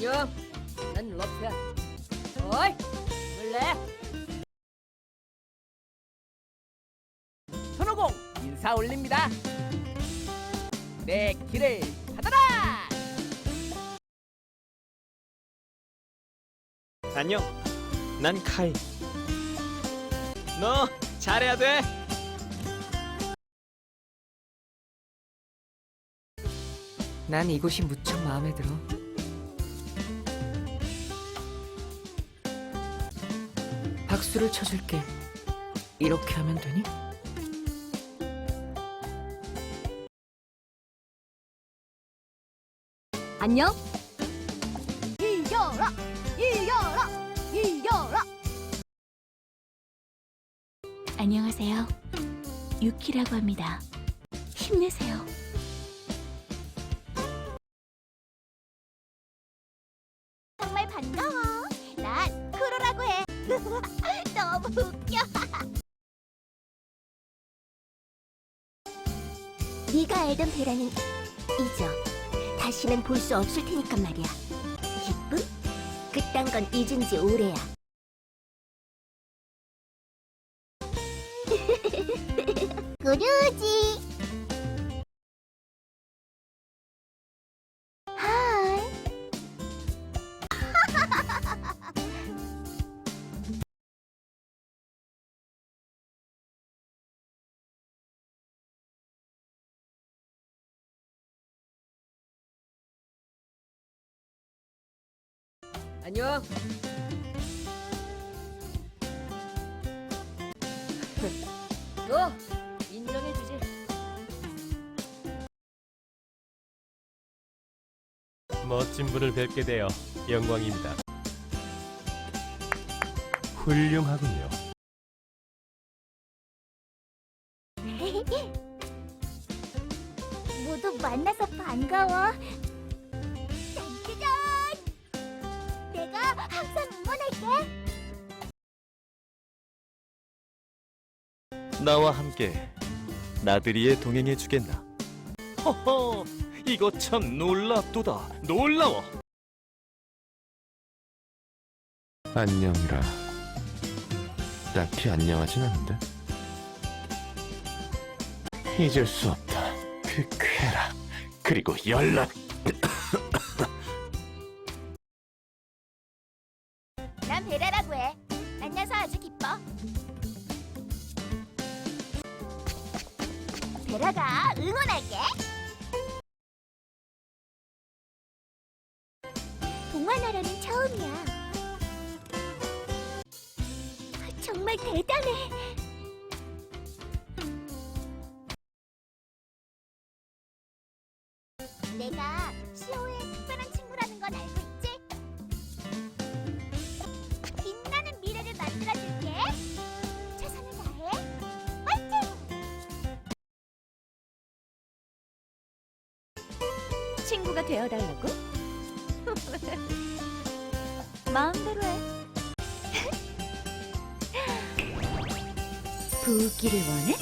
안녕. 난 러프야. 어이, 원래 손오공 인사 올립니다. 내 길을 받아라. 안녕. 난 카이. 너 잘해야 돼. 난 이곳이 무척 마음에 들어. 박수를 쳐줄게. 이렇게 하면 되니? 안녕? 이겨라! 이겨라! 이겨라! 안녕하세요. 유키라고 합니다. 힘내세요. 정말 반가워. 해. 너무 웃겨. 네가 알던 베라는 잊어. 다시는 볼 수 없을 테니까 말이야. 기쁨? 그딴 건 잊은 지 오래야. 구르지. 안녕. 너 인정해주지. 멋진 분을 뵙게 되어 영광입니다. 훌륭하군요. 모두 만나서 반가워. 나와 함께 나들이에 동행해 주겠나? 허허, 이거 참 놀랍도다. 놀라워. 안녕이라. 딱히 안녕하진 않는데. 잊을 수 없다. 그 쾌락. 그리고 연락. 난 베라라고 해. 만나서 아주 기뻐. 베라가 응원할게. 동화나라는 처음이야. 정말 대단해. 내가 시오의 특별한 친구라는 건 알고 있지? 친구가 되어달라고? 마음대로 해. 부기를 원해?